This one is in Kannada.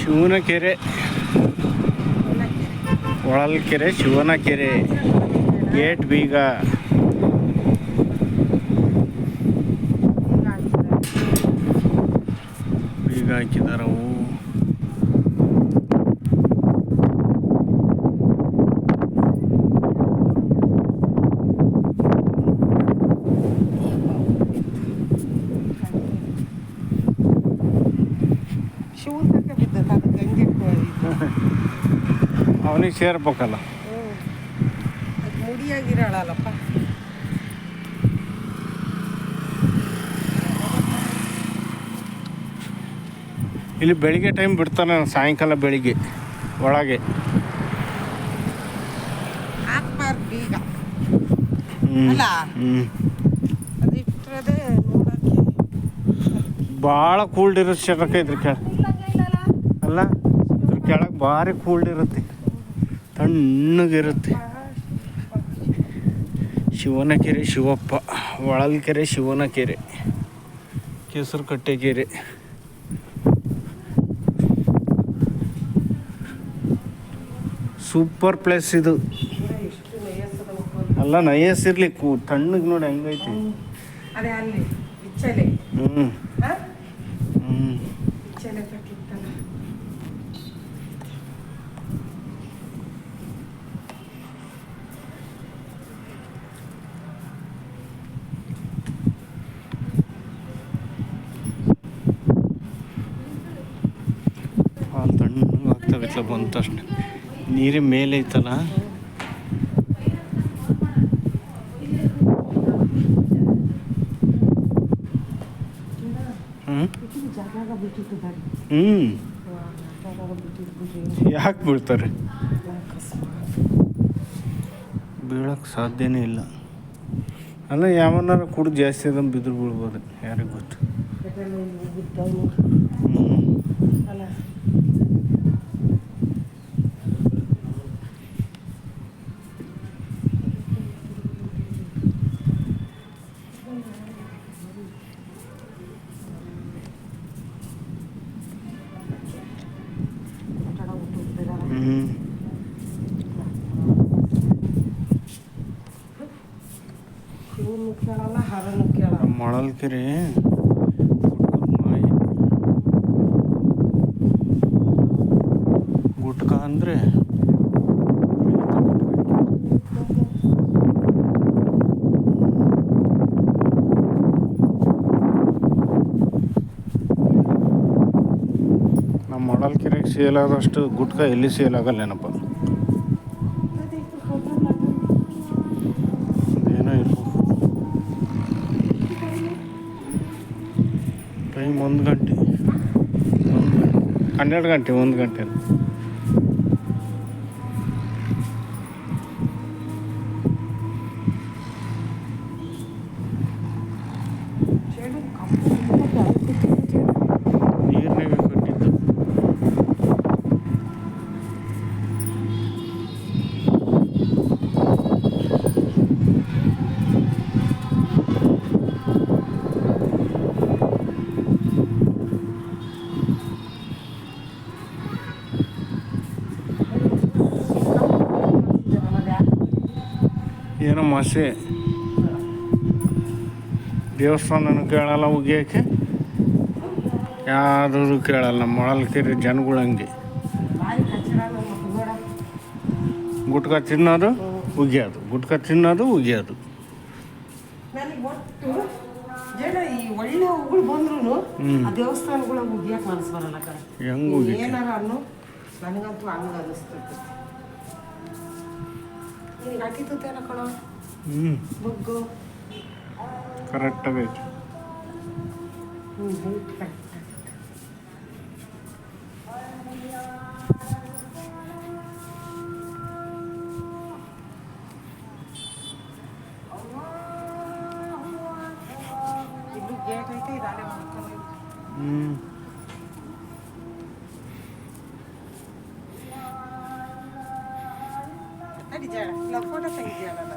ಶಿವನಕೆರೆ. ಹೊಳಲ್ಕೆರೆ ಶಿವನಕೆರೆ. ಗೇಟ್ ಬೀಗ. ಬೀಗ ಅದು ಗಂಗೆ ಅವನಿಗೆ ಸೇರ್ಬೇಕಲ್ಲ. ಅದು ಮುಡಿಯಾಗಿರಾಳಲ್ಲಪ್ಪ. ಇಲ್ಲಿ ಬೆಳಿಗ್ಗೆ ಟೈಮ್ ಬಿಡ್ತಾನೆ ಸಾಯಂಕಾಲ ಬೆಳಿಗ್ಗೆ ಒಳಗೆ. ಈಗ. ಅಲ್ಲ? ಹ್ಮ್. ಅದು ಇಟ್ಟರೆ ನೋಡೋಕ್ಕೆ. ಭಾಳ ಕೂಲ್ಡ್ ಇರೋ ಶರಕ್ಕೆ ಇದ್ರ ಕೆಳಗೆ ಅಲ್ಲ ಇದ್ರ ಕೆಳಗೆ ಭಾರಿ ಕೂಲ್ಡ್ ಇರುತ್ತೆ ತಣ್ಣಗಿರುತ್ತೆ. ಶಿವನಕೆರೆ ಶಿವಪ್ಪ ಒಳಲ್ಕೆರೆ ಶಿವನ ಕೆರೆ ಕೆಸರು ಕಟ್ಟೆಕೆರೆ ಸೂಪರ್ ಪ್ಲೇಸ್ ಇದು. ಅಲ್ಲ ನಯಸ್ ಇರಲಿ ಕೂ ತಣ್ಣಗೆ ನೋಡಿ ಹೆಂಗೈತಿ. ಹ್ಞೂ ಹ್ಞೂ ಇತ್ಲ ಬಂದ ತಕ್ಷಣ ಮೇಲೆ ಐತಲ್ಲ? ಹ್ಞೂ ಯಾಕೆ ಬೀಳ್ತಾರೆ? ಬೀಳಕ್ಕೆ ಸಾಧ್ಯನೇ ಇಲ್ಲ. ಅಲ್ಲ, ಯಾವನಾರು ಕುಡ್ದು ಜಾಸ್ತಿ ಅದನ್ನು ಬಿದ್ರು ಬೀಳ್ಬೋದು, ಯಾರಿಗೆ ಗೊತ್ತು? ಹ್ಞೂ ಮಾಯಿ. ಗುಟ್ಕ ಅಂದರೆ ನಮ್ಮ ಮೊಳಲ್ಕೆರೆಗೆ ಸೇಲ್ ಆದಷ್ಟು ಗುಟ್ಕ ಎಲ್ಲಿ ಸೇಲ್ ಆಗಲ್ಲೇನಪ್ಪ? ಟೈಮ್ ಒಂದು ಗಂಟೆ ಹನ್ನೆರಡು ಗಂಟೆ ಒಂದು ಗಂಟೆ ಏನೋ ಮಸೆ. ದೇವಸ್ಥಾನನೂ ಕೇಳಲ್ಲ ಉಗಿಯೋಕ್ಕೆ ಯಾರೂ ಕೇಳಲ್ಲ ನಮ್ಮ ಮೊಳಲ್ಕೆರೆ ಜನಗಳು ಹಂಗೆ. ಗುಟ್ಕ ತಿನ್ನೋದು ಉಗಿಯೋದು ಗುಟ್ಕ ತಿನ್ನೋದು ಉಗಿಯೋದು. ಹೆಂಗೆ ಒಟ್ಟು ನನಗಂತೂ ನಿನಗೆ ಹಾಕಿತ್ತೇನ ಕಣ? ಹ್ಞೂ ಬಗ್ಗು. ಕರೆಕ್ಟಾಗೈತೆ ಹ್ಞೂ ಹೈಟ್ ಕರೆಕ್ಟ್ ಇಲ್ಲೂ ಗೇಟ್ ಐತೆ? ಇದು ಅಲ್ಲೇ ಮಾಡ್ಕೊಂಡು ಹ್ಞೂ ನಡಿ ಜಾಡ ಇಲ್ಲ ಫೋಟೋ ತೆಗಿದ್ಯಲ್ಲ